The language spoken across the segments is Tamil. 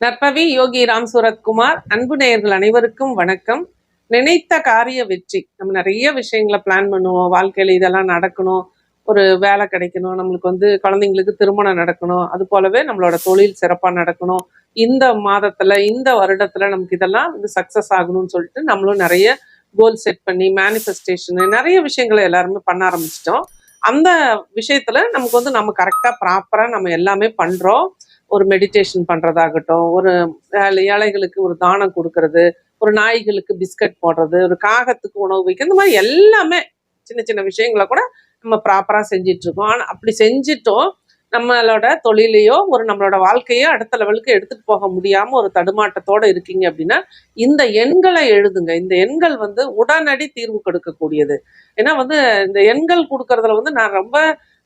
நற்பவி யோகி ராம் சூரத்குமார் அன்பு நேயர்கள் அனைவருக்கும் வணக்கம். நினைத்த காரிய வெற்றி. நம்ம நிறைய விஷயங்களை பிளான் பண்ணுவோம். வாழ்க்கையில் இதெல்லாம் நடக்கணும். ஒரு வேலை கிடைக்கணும். நம்மளுக்கு வந்து குழந்தைங்களுக்கு திருமணம் நடக்கணும். அது போலவே நம்மளோட தொழில் சிறப்பாக நடக்கணும். இந்த மாதத்துல இந்த வருடத்துல நமக்கு இதெல்லாம் வந்து சக்சஸ் ஆகணும்னு சொல்லிட்டு நம்மளும் நிறைய கோல் செட் பண்ணி மேனிஃபெஸ்டேஷன் நிறைய விஷயங்களை எல்லாருமே பண்ண ஆரம்பிச்சிட்டோம். அந்த விஷயத்துல நமக்கு வந்து நம்ம கரெக்டாக ப்ராப்பராக நம்ம எல்லாமே பண்ணுறோம் ஒரு மெடிடேஷன் பண்ணுறதாகட்டும் ஒரு ஏழைகளுக்கு ஒரு தானம் கொடுக்கறது ஒரு நாய்களுக்கு பிஸ்கட் போடுறது ஒரு காகத்துக்கு உணவு வைக்க இந்த மாதிரி எல்லாமே சின்ன சின்ன விஷயங்களை கூட நம்ம ப்ராப்பராக செஞ்சிட்ருக்கோம். ஆனால் அப்படி செஞ்சிட்டோம் நம்மளோட தொழிலையோ ஒரு நம்மளோட வாழ்க்கையோ அடுத்த லெவலுக்கு எடுத்துகிட்டு போக முடியாமல் ஒரு தடுமாட்டத்தோட இருக்கீங்க அப்படின்னா இந்த எண்களை எழுதுங்க. இந்த எண்கள் வந்து உடனடி தீர்வு கொடுக்கக்கூடியது. ஏன்னா வந்து இந்த எண்கள் கொடுக்கறதுல வந்து நான் ரொம்ப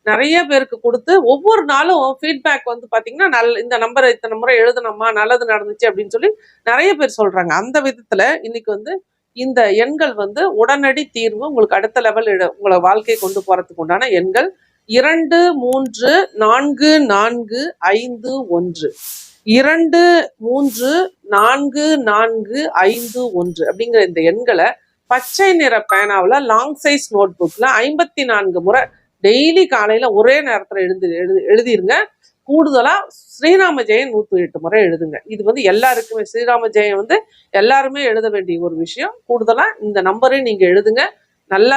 நிறைய பேருக்கு கொடுத்து ஒவ்வொரு நாளும் ஃபீட்பேக் வந்து பார்த்தீங்கன்னா நல் இந்த நம்பரை இத்தனை முறை எழுதுனம்மா நல்லது நடந்துச்சு அப்படின்னு சொல்லி நிறைய பேர் சொல்கிறாங்க அந்த விதத்தில் இன்னைக்கு வந்து இந்த எண்கள் வந்து உடனடி தீர்வு உங்களுக்கு அடுத்த லெவல் உங்களை வாழ்க்கையை கொண்டு போகிறதுக்கு உண்டான எண்கள் இரண்டு மூன்று நான்கு நான்கு ஐந்து ஒன்று. இரண்டு மூன்று நான்கு நான்கு ஐந்து ஒன்று அப்படிங்கிற இந்த எண்களை பச்சை நிற பேனாவில் லாங் சைஸ் நோட் புக்கில் ஐம்பத்தி நான்கு முறை டெய்லி காலையில் ஒரே நேரத்தில் எழுதி எழுதி எழுதிருங்க. கூடுதலாக ஸ்ரீராம ஜெயம் நூற்றி எட்டு முறை எழுதுங்க. இது வந்து எல்லாருக்குமே ஸ்ரீராம ஜெயம் வந்து எல்லாருமே எழுத வேண்டிய ஒரு விஷயம். கூடுதலாக இந்த நம்பரையும் நீங்கள் எழுதுங்க. நல்லா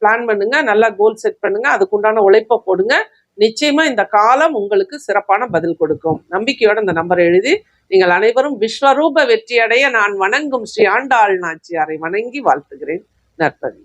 பிளான் பண்ணுங்க. நல்லா கோல் செட் பண்ணுங்க. அதுக்குண்டான உழைப்பை போடுங்க. நிச்சயமா இந்த காலம் உங்களுக்கு சிறப்பான பதில் கொடுக்கும். நம்பிக்கையோட இந்த நம்பரை எழுதி நீங்கள் அனைவரும் விஸ்வரூப வெற்றியடைய நான் வணங்கும் ஸ்ரீ ஆண்டாள் நாச்சியாரை வணங்கி வாழ்த்துகிறேன். நற்பதி.